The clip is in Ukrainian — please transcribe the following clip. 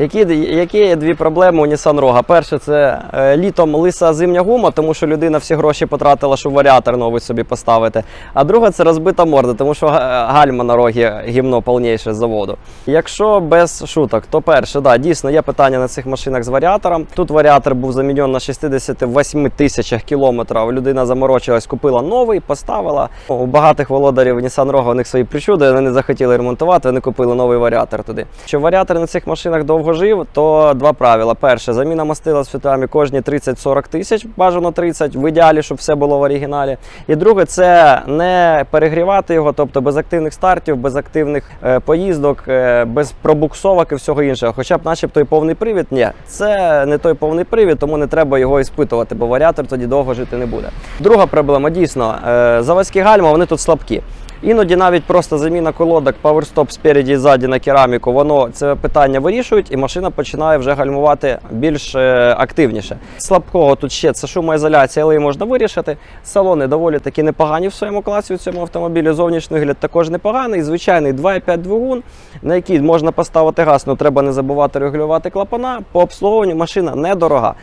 Які, які є дві проблеми у Nissan Rogue? Перше, це е, літом лиса зимня гума, тому що людина всі гроші потратила, щоб варіатор новий собі поставити. А друга це розбита морда, тому що гальма на рогі гімно повніше з заводу. Якщо без шуток, то перше, да, дійсно є питання на цих машинах з варіатором. Тут варіатор був заміньон на 68 тисячах кілометрів. Людина заморочилась, купила новий, поставила. У багатих володарів Nissan Rogue у них свої причуди, вони не захотіли ремонтувати, вони купили новий варіатор туди. Щоб варіатор на цих машинах довго жив, то два правила. Перше, заміна мастила з фільтрами кожні 30-40 тисяч, бажано 30, в ідеалі, щоб все було в оригіналі. І друге, це не перегрівати його, тобто без активних стартів, без активних е, поїздок, е, без пробуксовок і всього іншого. Хоча б, начебто, і повний привід. Ні, це не той повний привід, тому не треба його іспитувати, бо варіатор тоді довго жити не буде. Друга проблема дійсно е, заводські гальма, вони тут слабкі. Іноді навіть просто заміна колодок, паверстоп спереді і ззаді на кераміку, воно це питання вирішують, і машина починає вже гальмувати більш е, активніше. Слабкого тут ще це шумоізоляція, але її можна вирішити. Салони доволі таки непогані в своєму класі у цьому автомобілі. Зовнішній вигляд також непоганий. Звичайний 2,5 двигун, на який можна поставити газ, але треба не забувати регулювати клапана. По обслуговуванню машина недорога.